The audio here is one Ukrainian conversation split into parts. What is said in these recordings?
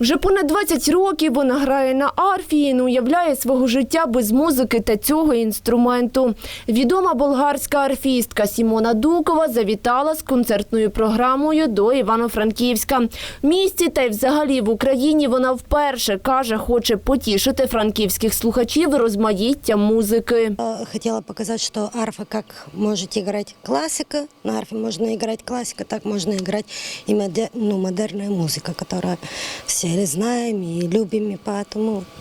Вже понад 20 років вона грає на арфії, і не уявляє свого життя без музики та цього інструменту. Відома болгарська арфістка Сімона Дукова завітала з концертною програмою до Івано-Франківська. В місті та й взагалі в Україні вона вперше каже, хоче потішити франківських слухачів розмаїттям музики. Э, Хотела показать, что арфа как может играть классика, на арфе можно играть классика, так можно играть и моде- ну, модерная музыка, которая все знаем и любим, и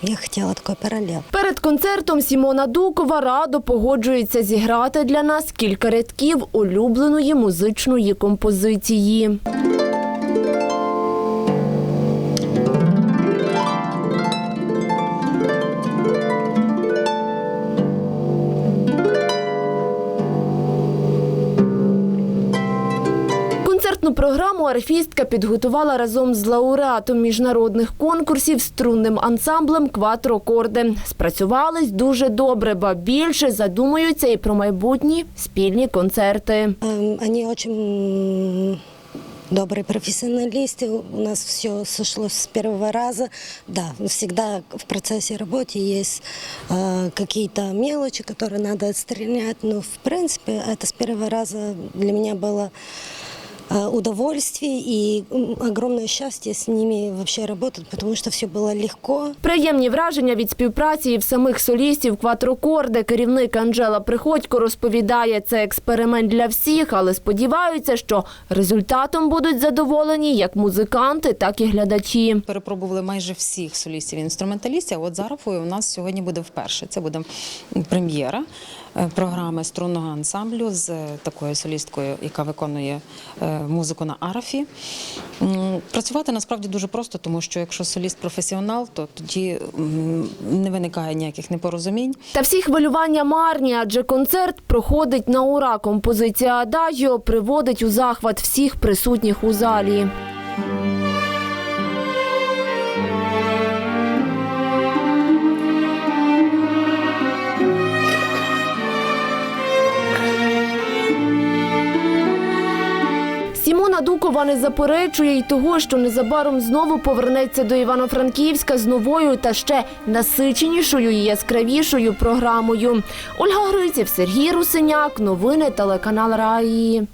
я хотела такой параллел. Перед концертом Сімона Дукова радо погоджується зіграти для нас кілька рядків улюбленої музичної композиції. Концертну програму арфістка підготувала разом з лауреатом міжнародних конкурсів струнним ансамблем «Кватрокорди». Спрацювались дуже добре, ба більше задумуються і про майбутні спільні концерти. Эм, Они очень м, добрые профессионалисты, у нас все сошлось с первого раза. Да, всегда в процессе работы есть э, какие-то мелочи, которые надо отстрелять, но в принципе это с первого раза для меня было э, удовольствие и огромное счастье с ними вообще работать, потому что все было легко, Приємні враження від співпраці і в самих солістів «Кватрокорди». Керівник Анжела Приходько розповідає, це експеримент для всіх, але сподіваються, що результатом будуть задоволені як музиканти, так і глядачі. Перепробували майже всіх солістів і інструменталістів. От з у нас сьогодні буде вперше. Це буде прем'єра е, програми струнного ансамблю з е, такою солісткою, яка виконує е, музику на арфі. Працювати насправді дуже просто, тому що якщо соліст професіонал, то тоді не виникає ніяких непорозумінь. Та всі хвилювання марні, адже концерт проходить на ура. Композиція «Адажіо» приводить у захват всіх присутніх у залі. Сімона Дукова не заперечує й того, що незабаром знову повернеться до Івано-Франківська з новою та ще насиченішою і яскравішою програмою. Ольга Гриців, Сергій Русиняк, новини телеканал Раї.